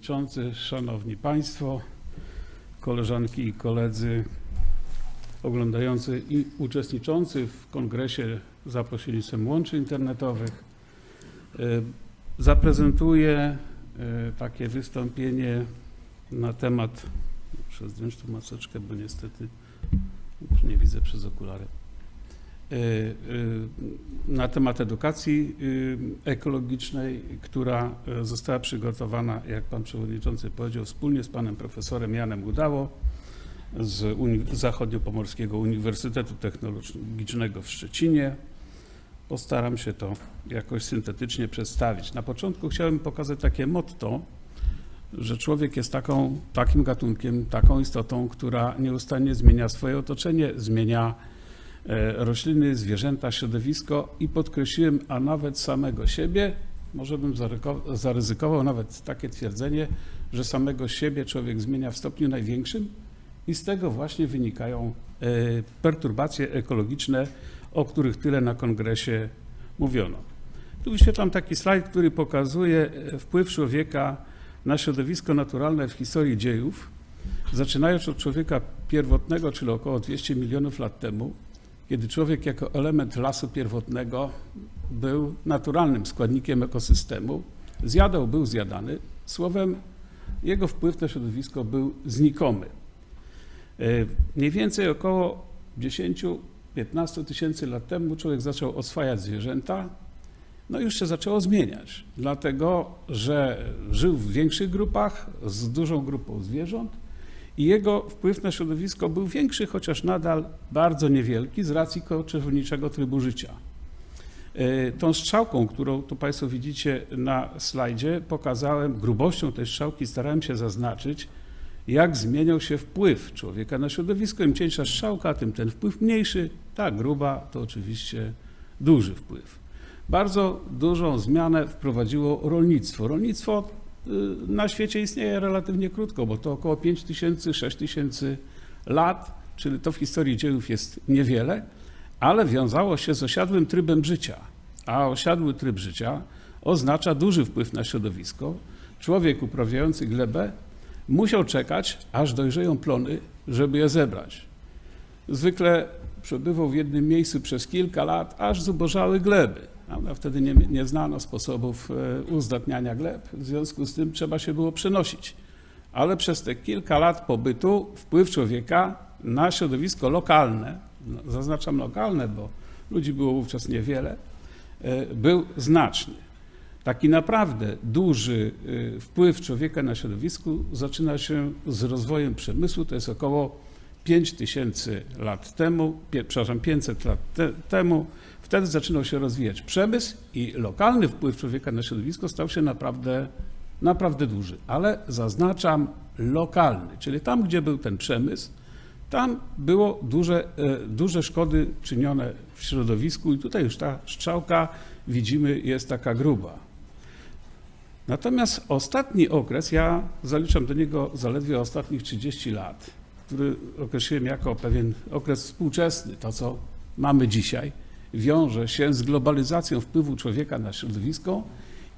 Przewodniczący, Szanowni Państwo, koleżanki i koledzy oglądający i uczestniczący w kongresie za pośrednictwem łączy internetowych. E, Zaprezentuję e, takie wystąpienie na temat, tą maseczkę, bo niestety nie widzę przez okulary. E, e, Na temat edukacji e, ekologicznej, która została przygotowana, jak pan przewodniczący powiedział, wspólnie z panem profesorem Janem Gudało z Uni- Zachodniopomorskiego Uniwersytetu Technologicznego w Szczecinie. Postaram się to jakoś syntetycznie przedstawić. Na początku chciałem pokazać takie motto, że człowiek jest taką, takim gatunkiem, taką istotą, która nieustannie zmienia swoje otoczenie, zmienia rośliny, zwierzęta, środowisko i podkreśliłem, a nawet samego siebie. Może bym zaryzykował nawet takie twierdzenie, że samego siebie człowiek zmienia w stopniu największym i z tego właśnie wynikają e, perturbacje ekologiczne, o których tyle na kongresie mówiono. Tu wyświetlam taki slajd, który pokazuje e, wpływ człowieka na środowisko naturalne w historii dziejów, zaczynając od człowieka pierwotnego, czyli około 200 milionów lat temu, kiedy człowiek jako element lasu pierwotnego był naturalnym składnikiem ekosystemu, zjadał, był zjadany, słowem jego wpływ na środowisko był znikomy. E, Mniej więcej około 10-15 tysięcy lat temu człowiek zaczął oswajać zwierzęta, no już się zaczęło zmieniać, dlatego że żył w większych grupach z dużą grupą zwierząt i jego wpływ na środowisko był większy, chociaż nadal bardzo niewielki z racji koczowniczego trybu życia. E, Tą strzałką, którą tu Państwo widzicie na slajdzie, pokazałem, grubością tej strzałki starałem się zaznaczyć, jak zmieniał się wpływ człowieka na środowisko. Im cieńsza strzałka, tym ten wpływ mniejszy. Ta gruba to oczywiście duży wpływ. Bardzo dużą zmianę wprowadziło rolnictwo. Rolnictwo na świecie istnieje relatywnie krótko, bo to około 5 tysięcy, 6 tysięcy lat, czyli to w historii dziejów jest niewiele, ale wiązało się z osiadłym trybem życia. A osiadły tryb życia oznacza duży wpływ na środowisko. Człowiek uprawiający glebę musiał czekać, aż dojrzeją plony, żeby je zebrać. Zwykle przebywał w jednym miejscu przez kilka lat, aż zubożały gleby. Wtedy nie, nie znano sposobów e, uzdatniania gleb, w związku z tym trzeba się było przenosić. Ale przez te kilka lat pobytu wpływ człowieka na środowisko lokalne, no, zaznaczam lokalne, bo ludzi było wówczas niewiele, e, był znaczny. Taki naprawdę duży y, wpływ człowieka na środowisko zaczyna się z rozwojem przemysłu, to jest około 5 tysięcy lat temu, pie, przepraszam, 500 lat te, temu. Wtedy zaczynał się rozwijać przemysł i lokalny wpływ człowieka na środowisko stał się naprawdę, naprawdę duży. Ale zaznaczam lokalny, czyli tam, gdzie był ten przemysł, tam było duże, e, duże szkody czynione w środowisku i tutaj już ta strzałka, widzimy, jest taka gruba. Natomiast ostatni okres, ja zaliczam do niego zaledwie ostatnich 30 lat, który określiłem jako pewien okres współczesny, to co mamy dzisiaj, wiąże się z globalizacją wpływu człowieka na środowisko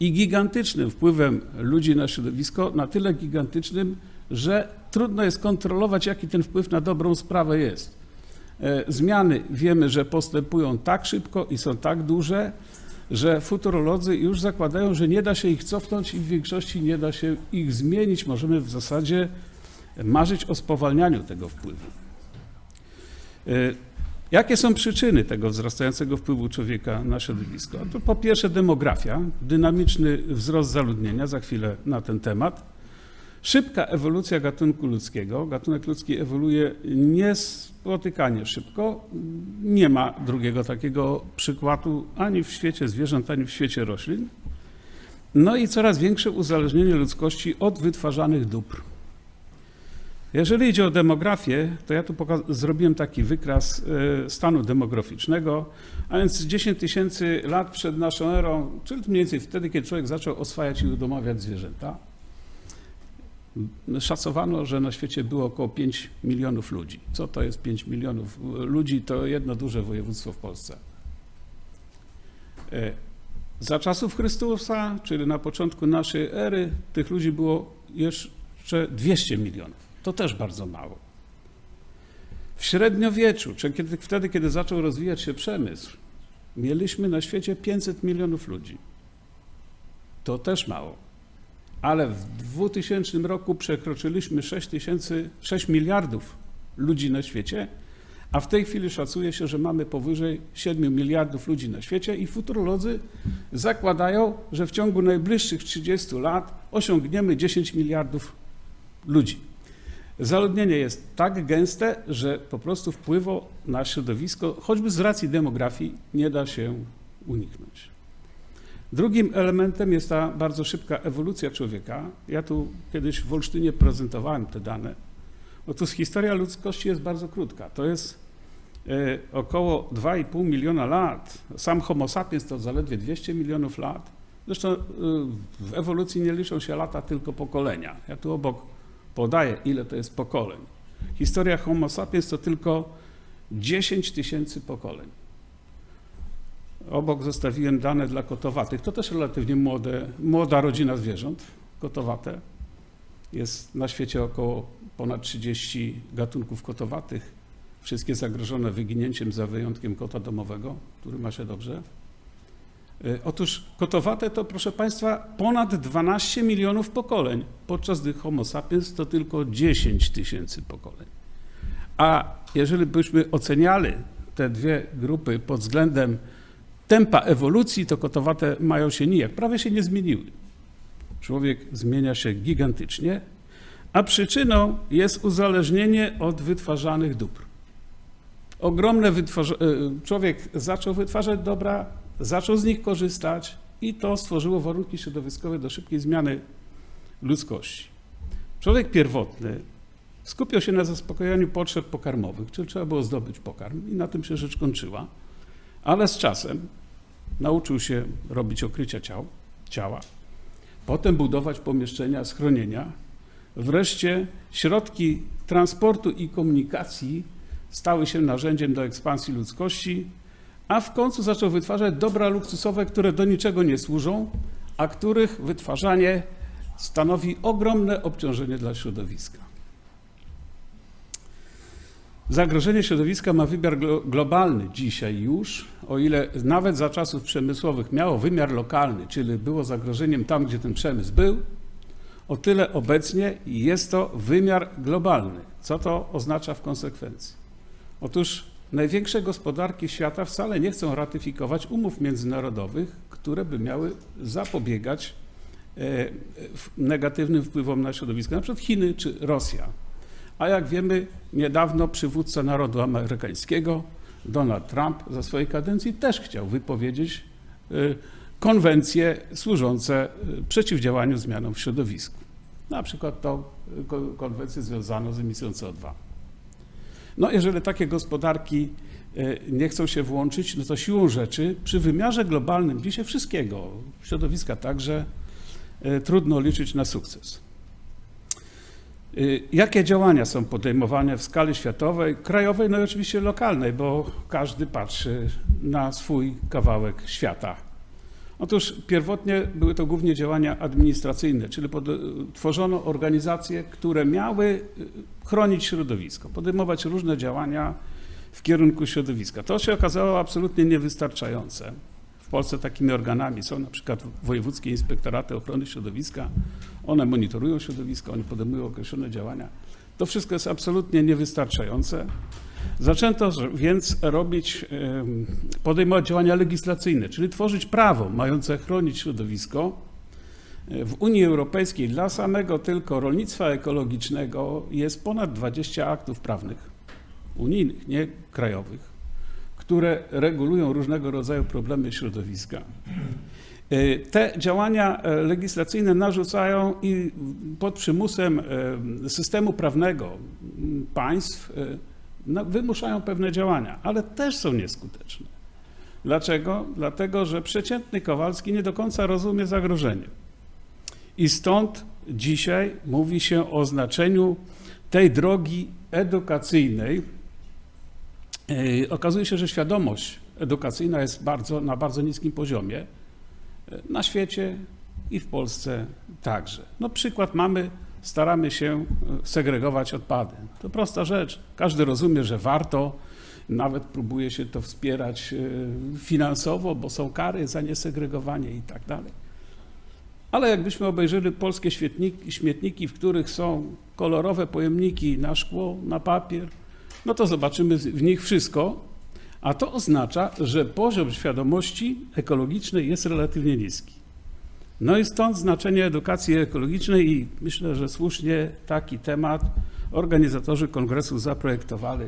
i gigantycznym wpływem ludzi na środowisko, na tyle gigantycznym, że trudno jest kontrolować, jaki ten wpływ na dobrą sprawę jest. E, Zmiany wiemy, że postępują tak szybko i są tak duże, że futurolodzy już zakładają, że nie da się ich cofnąć i w większości nie da się ich zmienić. Możemy w zasadzie marzyć o spowalnianiu tego wpływu. E, Jakie są przyczyny tego wzrastającego wpływu człowieka na środowisko? To po pierwsze demografia, dynamiczny wzrost zaludnienia, za chwilę na ten temat. Szybka ewolucja gatunku ludzkiego. Gatunek ludzki ewoluuje niespotykanie szybko. Nie ma drugiego takiego przykładu ani w świecie zwierząt, ani w świecie roślin. No i coraz większe uzależnienie ludzkości od wytwarzanych dóbr. Jeżeli idzie o demografię, to ja tu zrobiłem taki wykres e, stanu demograficznego, a więc 10 tysięcy lat przed naszą erą, czyli mniej więcej wtedy, kiedy człowiek zaczął oswajać i udomawiać zwierzęta, szacowano, że na świecie było około 5 milionów ludzi. Co to jest 5 milionów ludzi? To jedno duże województwo w Polsce. E, Za czasów Chrystusa, czyli na początku naszej ery, tych ludzi było jeszcze 200 milionów. To też bardzo mało. W średniowieczu, czyli kiedy, wtedy, kiedy zaczął rozwijać się przemysł, mieliśmy na świecie 500 milionów ludzi. To też mało. Ale w 2000 roku przekroczyliśmy 6, tysięcy, 6 miliardów ludzi na świecie, a w tej chwili szacuje się, że mamy powyżej 7 miliardów ludzi na świecie i futurolodzy zakładają, że w ciągu najbliższych 30 lat osiągniemy 10 miliardów ludzi. Zaludnienie jest tak gęste, że po prostu wpływu na środowisko, choćby z racji demografii, nie da się uniknąć. Drugim elementem jest ta bardzo szybka ewolucja człowieka. Ja tu kiedyś w Olsztynie prezentowałem te dane. Otóż historia ludzkości jest bardzo krótka. To jest e, około 2,5 miliona lat. Sam Homo sapiens to zaledwie 200 milionów lat. Zresztą e, w ewolucji nie liczą się lata, tylko pokolenia. Ja tu obok podaję, ile to jest pokoleń. Historia Homo sapiens to tylko 10 tysięcy pokoleń. Obok zostawiłem dane dla kotowatych. To też relatywnie młode, młoda rodzina zwierząt, kotowate. Jest na świecie około ponad 30 gatunków kotowatych. Wszystkie zagrożone wyginięciem za wyjątkiem kota domowego, który ma się dobrze. E, Otóż kotowate to, proszę Państwa, ponad 12 milionów pokoleń, podczas gdy Homo sapiens to tylko 10 tysięcy pokoleń. A jeżeli byśmy oceniali te dwie grupy pod względem tempa ewolucji, to kotowate mają się nijak, prawie się nie zmieniły. Człowiek zmienia się gigantycznie, a przyczyną jest uzależnienie od wytwarzanych dóbr. Ogromne wytwarza... e, człowiek zaczął wytwarzać dobra, zaczął z nich korzystać i to stworzyło warunki środowiskowe do szybkiej zmiany ludzkości. Człowiek pierwotny skupiał się na zaspokojeniu potrzeb pokarmowych, czyli trzeba było zdobyć pokarm i na tym się rzecz kończyła. Ale z czasem nauczył się robić okrycia ciał, ciała, potem budować pomieszczenia, schronienia. Wreszcie środki transportu i komunikacji stały się narzędziem do ekspansji ludzkości, a w końcu zaczął wytwarzać dobra luksusowe, które do niczego nie służą, a których wytwarzanie stanowi ogromne obciążenie dla środowiska. Zagrożenie środowiska ma wymiar glo- globalny dzisiaj już, o ile nawet za czasów przemysłowych miało wymiar lokalny, czyli było zagrożeniem tam, gdzie ten przemysł był, o tyle obecnie jest to wymiar globalny. Co to oznacza w konsekwencji? Otóż największe gospodarki świata wcale nie chcą ratyfikować umów międzynarodowych, które by miały zapobiegać e, negatywnym wpływom na środowisko, na przykład Chiny czy Rosja. A jak wiemy, niedawno przywódca narodu amerykańskiego, Donald Trump, za swojej kadencji też chciał wypowiedzieć y, konwencje służące y, przeciwdziałaniu zmianom w środowisku. Na przykład ko- konwencję związaną z emisją CO2. No, jeżeli takie gospodarki y, nie chcą się włączyć, no to siłą rzeczy przy wymiarze globalnym dzisiaj wszystkiego, środowiska także, y, trudno liczyć na sukces. Y, Jakie działania są podejmowane w skali światowej, krajowej, no i oczywiście lokalnej, bo każdy patrzy na swój kawałek świata. Otóż pierwotnie były to głównie działania administracyjne, czyli tworzono organizacje, które miały chronić środowisko, podejmować różne działania w kierunku środowiska. To się okazało absolutnie niewystarczające. W Polsce takimi organami są na przykład wojewódzkie inspektoraty ochrony środowiska. One monitorują środowisko, one podejmują określone działania. To wszystko jest absolutnie niewystarczające. Zaczęto więc robić, podejmować działania legislacyjne, czyli tworzyć prawo mające chronić środowisko. W Unii Europejskiej dla samego tylko rolnictwa ekologicznego jest ponad 20 aktów prawnych, unijnych, nie krajowych, które regulują różnego rodzaju problemy środowiska. E, Te działania e, legislacyjne narzucają i pod przymusem e, systemu prawnego państw na- wymuszają pewne działania, ale też są nieskuteczne. Dlaczego? Dlatego, że przeciętny Kowalski nie do końca rozumie zagrożenie. I stąd dzisiaj mówi się o znaczeniu tej drogi edukacyjnej. E, Okazuje się, że świadomość edukacyjna jest bardzo, na bardzo niskim poziomie. na świecie i w Polsce także. No przykład mamy, staramy się e, segregować odpady. To prosta rzecz. Każdy rozumie, że warto, nawet próbuje się to wspierać e, finansowo, bo są kary za niesegregowanie i tak dalej. Ale jakbyśmy obejrzeli polskie śmietniki, śmietniki, w których są kolorowe pojemniki na szkło, na papier, no to zobaczymy w nich wszystko, a to oznacza, że poziom świadomości ekologicznej jest relatywnie niski. No i stąd znaczenie edukacji ekologicznej i myślę, że słusznie taki temat organizatorzy kongresu zaprojektowali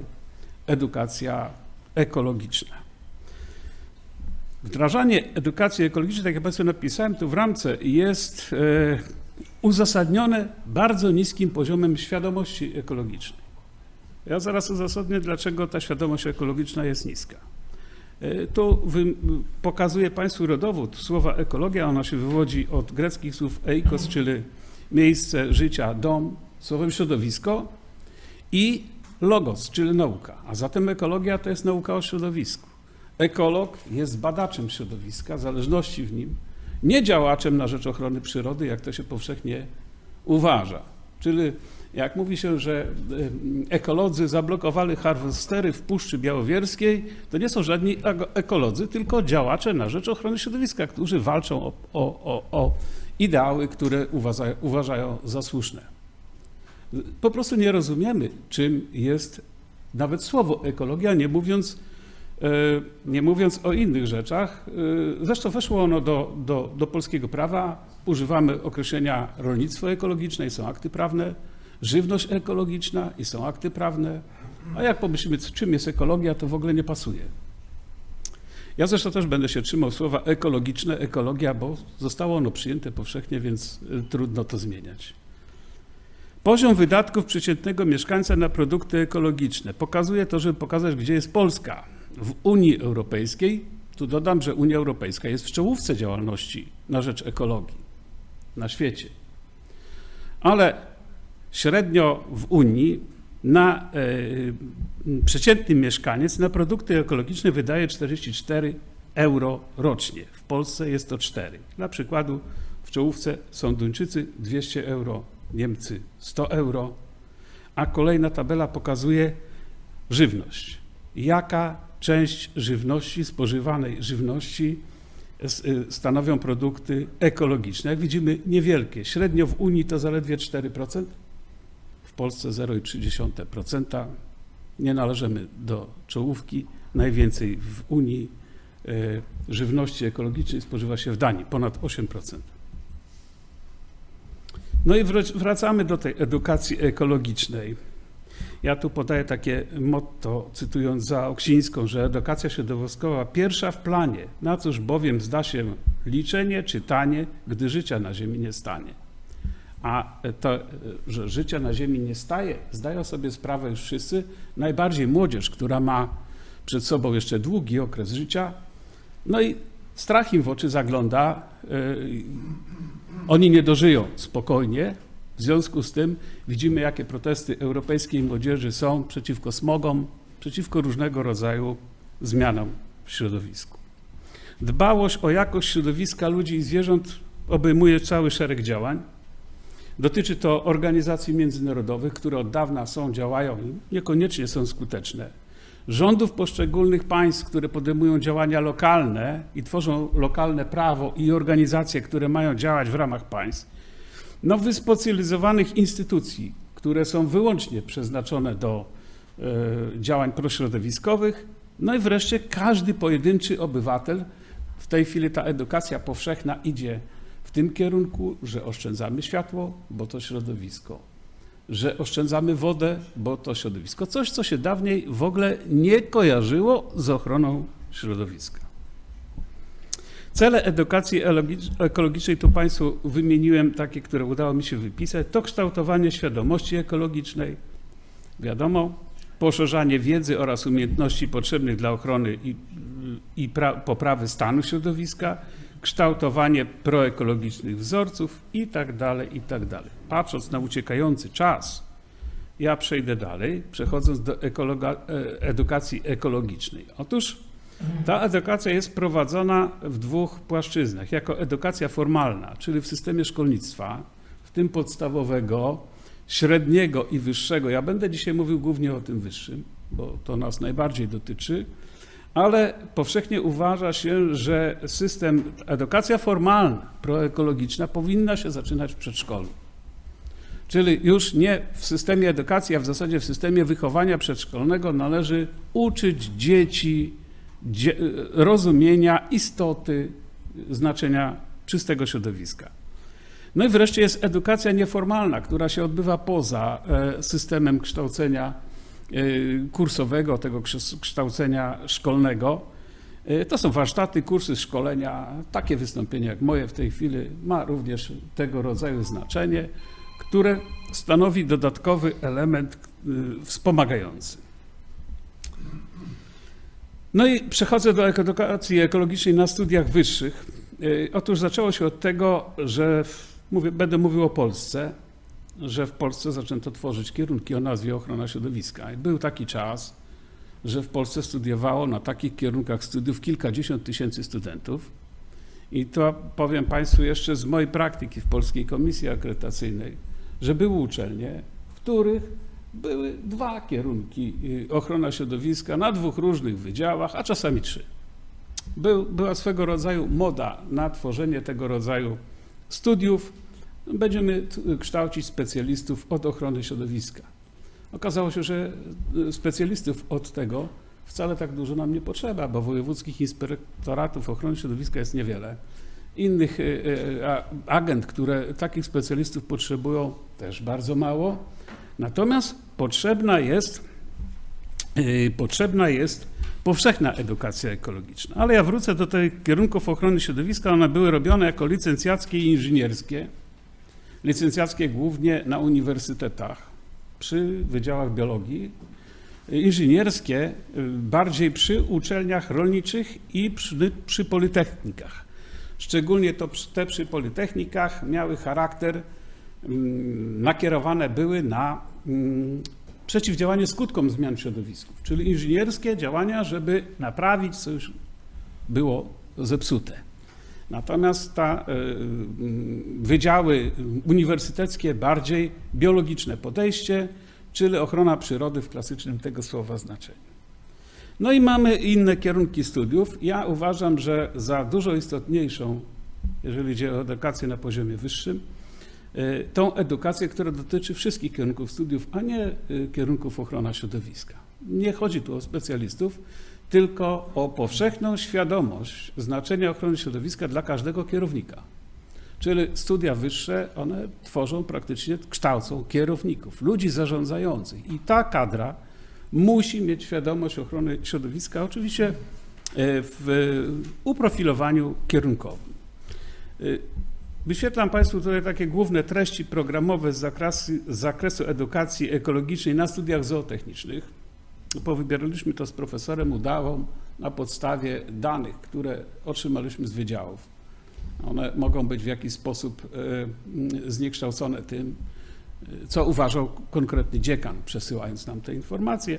edukacja ekologiczna. Wdrażanie edukacji ekologicznej, tak jak Państwu napisałem tu w ramce, jest e, uzasadnione bardzo niskim poziomem świadomości ekologicznej. Ja zaraz uzasadnię, dlaczego ta świadomość ekologiczna jest niska. E, Tu pokazuję Państwu rodowód słowa ekologia. Ona się wywodzi od greckich słów eikos, czyli miejsce życia, dom, słowem środowisko i logos, czyli nauka. A zatem ekologia to jest nauka o środowisku. Ekolog jest badaczem środowiska, zależności w nim, nie działaczem na rzecz ochrony przyrody, jak to się powszechnie uważa. Czyli jak mówi się, że ekolodzy zablokowali harwestery w Puszczy Białowierskiej, to nie są żadni ekolodzy, tylko działacze na rzecz ochrony środowiska, którzy walczą o, o, o, o ideały, które uważają, uważają za słuszne. Po prostu nie rozumiemy, czym jest nawet słowo ekologia, nie mówiąc, nie mówiąc o innych rzeczach. Zresztą weszło ono do, do, do polskiego prawa. Używamy określenia rolnictwo ekologiczne i są akty prawne żywność ekologiczna i są akty prawne. A jak pomyślimy, czym jest ekologia, to w ogóle nie pasuje. Ja zresztą też będę się trzymał słowa ekologiczne, ekologia, bo zostało ono przyjęte powszechnie, więc trudno to zmieniać. Poziom wydatków przeciętnego mieszkańca na produkty ekologiczne. Pokazuje to, żeby pokazać, gdzie jest Polska w Unii Europejskiej. Tu dodam, że Unia Europejska jest w czołówce działalności na rzecz ekologii na świecie. Ale średnio w Unii na e, przeciętny mieszkaniec na produkty ekologiczne wydaje 44 euro rocznie. W Polsce jest to 4. Dla przykładu w czołówce są Duńczycy 200 euro, Niemcy 100 euro, a kolejna tabela pokazuje żywność. Jaka część żywności, spożywanej żywności stanowią produkty ekologiczne? Jak widzimy, niewielkie. Średnio w Unii to zaledwie 4%. W Polsce 0,3%. Nie należymy do czołówki. Najwięcej w Unii żywności ekologicznej spożywa się w Danii, ponad 8%. No i wracamy do tej edukacji ekologicznej. Ja tu podaję takie motto, cytując za Oksińską, że edukacja środowiskowa pierwsza w planie, na cóż bowiem zda się liczenie, czytanie, gdy życia na ziemi nie stanie. A to, że życia na ziemi nie staje, zdają sobie sprawę już wszyscy, najbardziej młodzież, która ma przed sobą jeszcze długi okres życia, no i strach im w oczy zagląda, oni nie dożyją spokojnie, w związku z tym widzimy, jakie protesty europejskiej młodzieży są przeciwko smogom, przeciwko różnego rodzaju zmianom w środowisku. Dbałość o jakość środowiska ludzi i zwierząt obejmuje cały szereg działań. Dotyczy to organizacji międzynarodowych, które od dawna są, działają i niekoniecznie są skuteczne. Rządów poszczególnych państw, które podejmują działania lokalne i tworzą lokalne prawo i organizacje, które mają działać w ramach państw no, wyspecjalizowanych instytucji, które są wyłącznie przeznaczone do e, działań prośrodowiskowych, no i wreszcie każdy pojedynczy obywatel. W tej chwili ta edukacja powszechna idzie w tym kierunku, że oszczędzamy światło, bo to środowisko, że oszczędzamy wodę, bo to środowisko. Coś, co się dawniej w ogóle nie kojarzyło z ochroną środowiska. Cele edukacji ekologicznej, tu Państwu wymieniłem takie, które udało mi się wypisać, to kształtowanie świadomości ekologicznej, wiadomo, poszerzanie wiedzy oraz umiejętności potrzebnych dla ochrony i, i pra, poprawy stanu środowiska, kształtowanie proekologicznych wzorców i tak dalej, i tak dalej. Patrząc na uciekający czas, ja przejdę dalej, przechodząc do ekologa, edukacji ekologicznej. Otóż Ta edukacja jest prowadzona w dwóch płaszczyznach. Jako edukacja formalna, czyli w systemie szkolnictwa, w tym podstawowego, średniego i wyższego. Ja będę dzisiaj mówił głównie o tym wyższym, bo to nas najbardziej dotyczy, ale powszechnie uważa się, że system, edukacja formalna, proekologiczna powinna się zaczynać w przedszkolu. Czyli już nie w systemie edukacji, a w zasadzie w systemie wychowania przedszkolnego należy uczyć dzieci dzie, rozumienia istoty znaczenia czystego środowiska. No i wreszcie jest edukacja nieformalna, która się odbywa poza e, systemem kształcenia e, kursowego, tego kształcenia szkolnego. E, To są warsztaty, kursy, szkolenia. Takie wystąpienie jak moje w tej chwili ma również tego rodzaju znaczenie, które stanowi dodatkowy element wspomagający. No i przechodzę do edukacji ekologicznej na studiach wyższych. Y, Otóż zaczęło się od tego, że w, mówię, będę mówił o Polsce, że w Polsce zaczęto tworzyć kierunki o nazwie ochrona środowiska. I był taki czas, że w Polsce studiowało na takich kierunkach studiów kilkadziesiąt tysięcy studentów. I to powiem Państwu jeszcze z mojej praktyki w Polskiej Komisji Akredytacyjnej, że były uczelnie, w których były dwa kierunki y, ochrona środowiska na dwóch różnych wydziałach, a czasami trzy. Był, była swego rodzaju moda na tworzenie tego rodzaju studiów. Będziemy t- kształcić specjalistów od ochrony środowiska. Okazało się, że y, specjalistów od tego wcale tak dużo nam nie potrzeba, bo wojewódzkich inspektoratów ochrony środowiska jest niewiele. Innych y, y, agent, które takich specjalistów potrzebują, też bardzo mało. Natomiast potrzebna jest, y, potrzebna jest powszechna edukacja ekologiczna. Ale ja wrócę do tych kierunków ochrony środowiska. One były robione jako licencjackie i inżynierskie. Licencjackie głównie na uniwersytetach przy wydziałach biologii, inżynierskie y, bardziej przy uczelniach rolniczych i przy, przy politechnikach. Szczególnie to te przy politechnikach miały charakter, nakierowane były na mm, przeciwdziałanie skutkom zmian w środowisku, czyli inżynierskie działania, żeby naprawić, co już było zepsute. Natomiast ta, y, y, wydziały uniwersyteckie bardziej biologiczne podejście, czyli ochrona przyrody w klasycznym tego słowa znaczeniu. No i mamy inne kierunki studiów. Ja uważam, że za dużo istotniejszą, jeżeli chodzi o edukację na poziomie wyższym, tą edukację, która dotyczy wszystkich kierunków studiów, a nie y, kierunków ochrona środowiska. Nie chodzi tu o specjalistów, tylko o powszechną świadomość znaczenia ochrony środowiska dla każdego kierownika. Czyli studia wyższe, one tworzą praktycznie, kształcą kierowników, ludzi zarządzających. I ta kadra musi mieć świadomość ochrony środowiska, oczywiście e, w uprofilowaniu kierunkowym. Wyświetlam Państwu tutaj takie główne treści programowe z zakresu, z zakresu edukacji ekologicznej na studiach zootechnicznych. Powybieraliśmy to z profesorem Udałą na podstawie danych, które otrzymaliśmy z wydziałów. One mogą być w jakiś sposób e, zniekształcone tym, e, co uważał konkretny dziekan, przesyłając nam te informacje.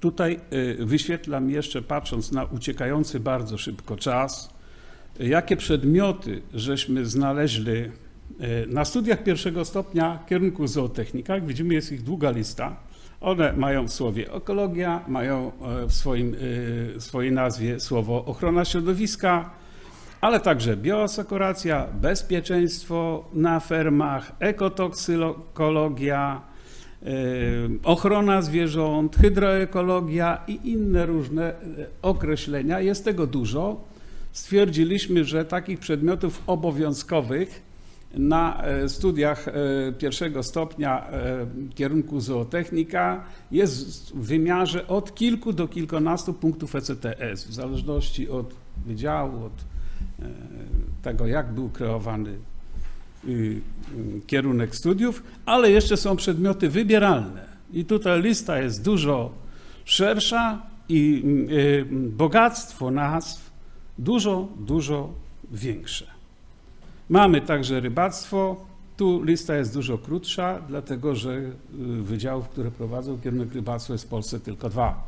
Tutaj e, wyświetlam jeszcze, patrząc na uciekający bardzo szybko czas, jakie przedmioty żeśmy znaleźli e, na studiach pierwszego stopnia kierunku zootechnika. Jak widzimy, jest ich długa lista. One mają w słowie ekologia, mają e, w swoim, e, swojej nazwie słowo ochrona środowiska, ale także bioasekuracja, bezpieczeństwo na fermach, ekotoksykologia, ochrona zwierząt, hydroekologia i inne różne określenia. Jest tego dużo. Stwierdziliśmy, że takich przedmiotów obowiązkowych na e, studiach e, pierwszego stopnia e, kierunku zootechnika jest w wymiarze od kilku do kilkunastu punktów ECTS, w zależności od wydziału, od tego, jak był kreowany y, y, kierunek studiów, ale jeszcze są przedmioty wybieralne. I tutaj lista jest dużo szersza i y, bogactwo nazw dużo, dużo większe. Mamy także rybactwo. Tu lista jest dużo krótsza, dlatego że y, wydziałów, które prowadzą kierunek rybactwa jest w Polsce tylko dwa.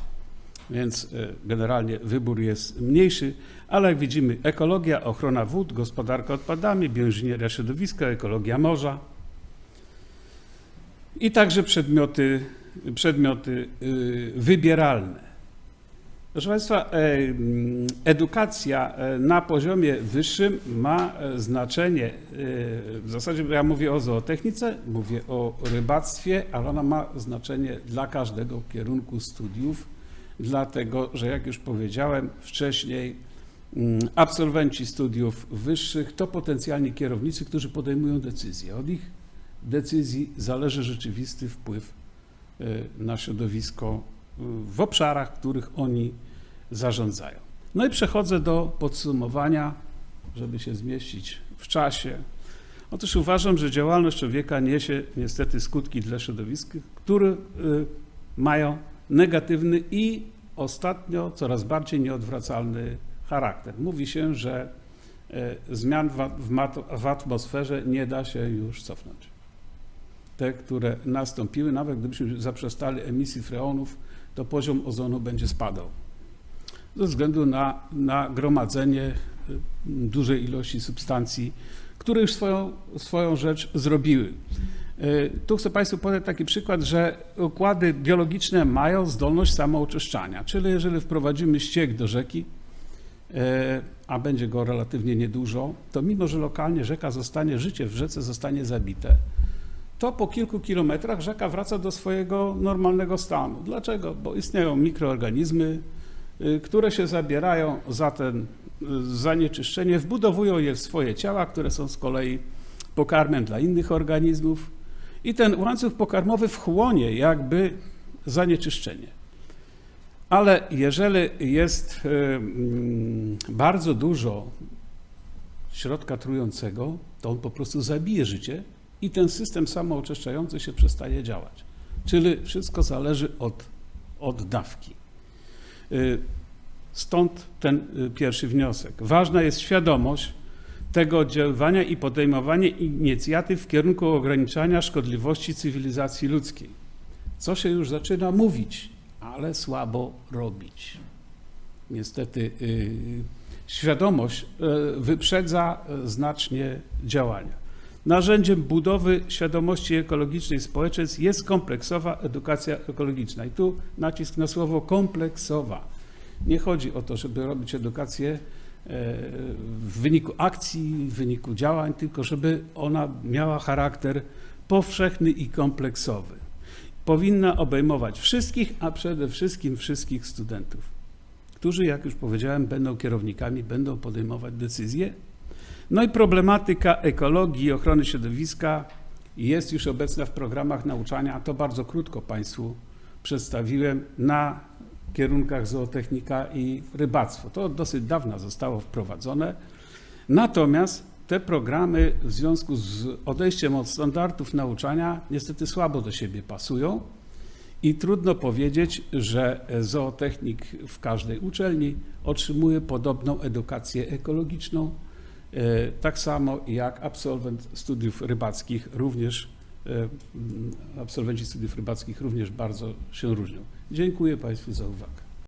więc e, generalnie wybór jest mniejszy, ale jak widzimy ekologia, ochrona wód, gospodarka odpadami, bioinżynieria środowiska, ekologia morza i także przedmioty, przedmioty y, wybieralne. Proszę Państwa, e, mm, edukacja e, na poziomie wyższym ma e, znaczenie, w zasadzie ja mówię o zootechnice, mówię o rybactwie, ale ona ma znaczenie dla każdego kierunku studiów, dlatego że jak już powiedziałem wcześniej, mm, absolwenci studiów wyższych to potencjalni kierownicy, którzy podejmują decyzje. Od ich decyzji zależy rzeczywisty wpływ na środowisko w obszarach, których oni zarządzają. No i przechodzę do podsumowania, żeby się zmieścić w czasie. Otóż uważam, że działalność człowieka niesie niestety skutki dla środowiska, które y, mają negatywny i ostatnio coraz bardziej nieodwracalny charakter. Mówi się, że y, zmian w, atmosferze nie da się już cofnąć. Te, które nastąpiły, nawet gdybyśmy zaprzestali emisji freonów, to poziom ozonu będzie spadał. Ze względu na, na gromadzenie y, dużej ilości substancji, które już swoją, swoją rzecz zrobiły. Y, Tu chcę Państwu podać taki przykład, że układy biologiczne mają zdolność samooczyszczania, czyli jeżeli wprowadzimy ściek do rzeki, y, a będzie go relatywnie niedużo, to mimo, że lokalnie rzeka zostanie, życie w rzece zostanie zabite, to po kilku kilometrach rzeka wraca do swojego normalnego stanu. Dlaczego? Bo istnieją mikroorganizmy, y, które się zabierają za ten y, zanieczyszczenie, wbudowują je w swoje ciała, które są z kolei pokarmem dla innych organizmów i ten łańcuch pokarmowy wchłonie jakby zanieczyszczenie. Ale jeżeli jest y, mm, bardzo dużo środka trującego, to on po prostu zabije życie i ten system samooczyszczający się przestaje działać. Czyli wszystko zależy od, od dawki. Y, Stąd ten y, pierwszy wniosek. Ważna jest świadomość tego oddziaływania i podejmowanie inicjatyw w kierunku ograniczania szkodliwości cywilizacji ludzkiej. Co się już zaczyna mówić, ale słabo robić. Niestety y, świadomość wyprzedza znacznie działania. Narzędziem budowy świadomości ekologicznej społeczeństw jest kompleksowa edukacja ekologiczna. I tu nacisk na słowo kompleksowa. Nie chodzi o to, żeby robić edukację e, w wyniku akcji, w wyniku działań, tylko żeby ona miała charakter powszechny i kompleksowy. Powinna obejmować wszystkich, a przede wszystkim wszystkich studentów, którzy, jak już powiedziałem, będą kierownikami, będą podejmować decyzje. No i problematyka ekologii i ochrony środowiska jest już obecna w programach nauczania. To bardzo krótko Państwu przedstawiłem na kierunkach zootechnika i rybactwo. To od dosyć dawna zostało wprowadzone. Natomiast te programy w związku z odejściem od standardów nauczania niestety słabo do siebie pasują i trudno powiedzieć, że zootechnik w każdej uczelni otrzymuje podobną edukację ekologiczną, tak samo jak absolwent studiów rybackich również e, absolwenci studiów rybackich również bardzo się różnią. Dziękuję Państwu za uwagę.